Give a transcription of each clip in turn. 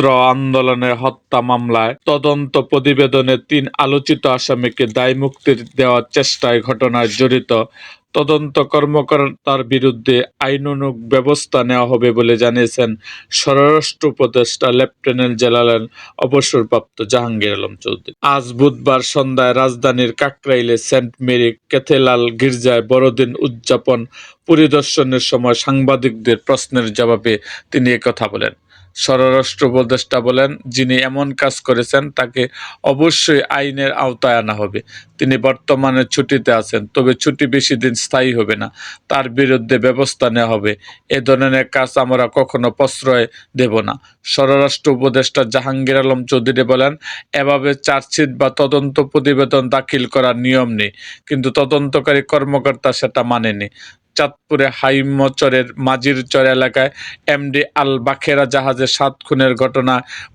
ছাত্র আন্দোলনের হত্যা মামলায় তদন্ত প্রতিবেদনে তিন আলোচিত আসামিকে দায় দায়মুক্তির দেওয়ার চেষ্টায় ঘটনায় জড়িত তদন্ত কর্মকর্তার বিরুদ্ধে আইনানুগ ব্যবস্থা নেওয়া হবে বলে জানিয়েছেন স্বরাষ্ট্র উপদেষ্টা লেফটেন্যান্ট জেনারেল অবসরপ্রাপ্ত জাহাঙ্গীর আলম চৌধুরী। আজ বুধবার সন্ধ্যায় রাজধানীর কাকরাইলে সেন্ট মেরি ক্যাথেলাল গির্জায় বড়দিন উদযাপন পরিদর্শনের সময় সাংবাদিকদের প্রশ্নের জবাবে তিনি একথা বলেন। স্বরাষ্ট্র উপদেষ্টা বলেন, যিনি এমন কাজ করেছেন, তাকে অবশ্যই আইনের আওতায় আনা হবে। তিনি বর্তমানে ছুটিতে আছেন, তবে ছুটি বেশি দিন স্থায়ী হবে না। তার বিরুদ্ধে ব্যবস্থা নেওয়া হবে। এ ধরনের কাজ আমরা কখনো প্রশ্রয় দেব না। স্বরাষ্ট্র উপদেষ্টা জাহাঙ্গীর আলম চৌধুরী বলেন, এভাবে চার্জশিট বা তদন্ত প্রতিবেদন দাখিল করার নিয়ম নেই, কিন্তু তদন্তকারী কর্মকর্তা সেটা মানেনি। চাঁদপুরে হাইমচরের মাঝিরচর এলাকায় এমডি আল বাখেরা জাহাজে সাত খুনের ঘটনা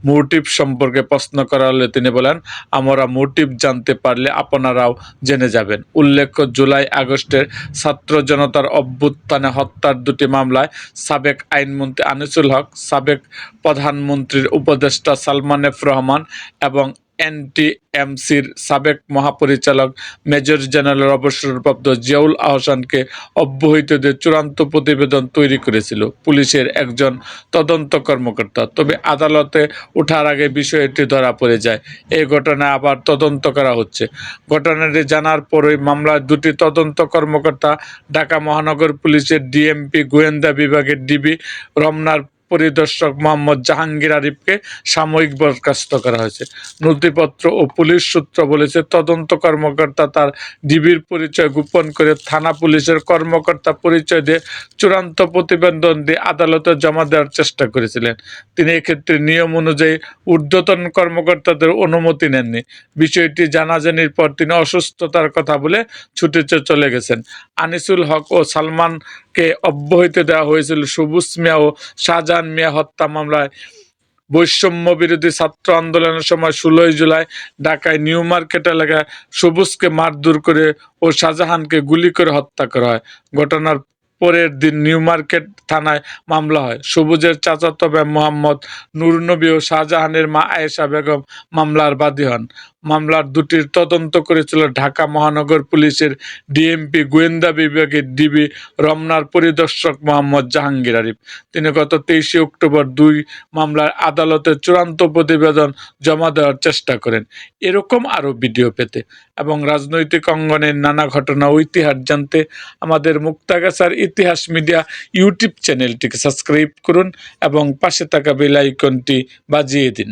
মোটিভ সম্পর্কে প্রশ্ন করা হলে তিনি বলেন, আমরা মোটিভ জানতে পারলে আপনারাও জেনে যাবেন। উল্লেখ্য, জুলাই আগস্টের ছাত্র জনতার অভ্যুত্থানে হত্যার দুটি মামলায় সাবেক আইনমন্ত্রী আনিসুল হক, সাবেক প্রধানমন্ত্রীর উপদেষ্টা সালমান এফ রহমান এবং এনটিএমসির সাবেক মহাপরিচালক মেজর জেনারেল অবসরপ্রাপ্ত জিয়াউল আহসানকে অব্যাহতি দিয়ে চূড়ান্ত প্রতিবেদন তৈরি করেছিল। পুলিশের একজন তদন্ত কর্মকর্তা। তবে আদালতে ওঠার আগে বিষয়টি ধরা পড়ে যায়। এই ঘটনায় আবার তদন্ত করা হচ্ছে। ঘটনাটি জানার পরই মামলার দুটি তদন্ত কর্মকর্তা ঢাকা মহানগর পুলিশের ডিএমপি গোয়েন্দা বিভাগের ডিবি রমনার পরিদর্শক মোহাম্মদ জাহাঙ্গীর আরিফকে সাময়িক বরখাস্ত করা হয়েছে। নথিপত্র ও পুলিশ সূত্র বলেছে, তদন্ত কর্মকর্তা তার ডিবির পরিচয় গোপন করে থানা পুলিশের কর্মকর্তা পরিচয় দিয়ে চূড়ান্ত প্রতিবেদন দিয়ে আদালতে জমা দেওয়ার চেষ্টা করেছিলেন। তিনি এক্ষেত্রে নিয়ম অনুযায়ী ঊর্ধ্বতন কর্মকর্তাদের অনুমতি নেননি। বিষয়টি জানাজানির পর তিনি অসুস্থতার কথা বলে ছুটিতে চলে গেছেন। আনিসুল হক ও সালমানকে অব্যাহতি দেওয়া হয়েছিল। সবুজ মিয়া ও শাহজাহান মিয়া হত্যা মামলায় বৈষম্য বিরোধী ছাত্র আন্দোলনের সময় ষোলোই জুলাই ঢাকায় নিউ মার্কেট এলাকায় সবুজকে মারধর করে ও শাহজাহানকে গুলি করে হত্যা করা হয়। ঘটনার পরের দিন নিউ মার্কেট থানায় মামলা হয়। সবুজের চাচাতো ভাই মোহাম্মদ নুরনবী ও শাহজাহানের মা আয়েশা বেগম মামলার বাদী হন। মামলার দুটির তদন্ত করেছিল ঢাকা মহানগর পুলিশের ডিএমপি গোয়েন্দা বিভাগের ডিবি রমনার পরিদর্শক মোহাম্মদ জাহাঙ্গীর আরিফ। তিনি গত তেইশে অক্টোবর দুই মামলার আদালতে চূড়ান্ত প্রতিবেদন জমা দেওয়ার চেষ্টা করেন। এরকম আরও ভিডিও পেতে এবং রাজনৈতিক অঙ্গনের নানা ঘটনা ও ইতিহাস জানতে আমাদের মুক্তাগাছার ইতিহাস মিডিয়া ইউটিউব চ্যানেলটিকে সাবস্ক্রাইব করুন এবং পাশে থাকা বেল আইকনটি বাজিয়ে দিন।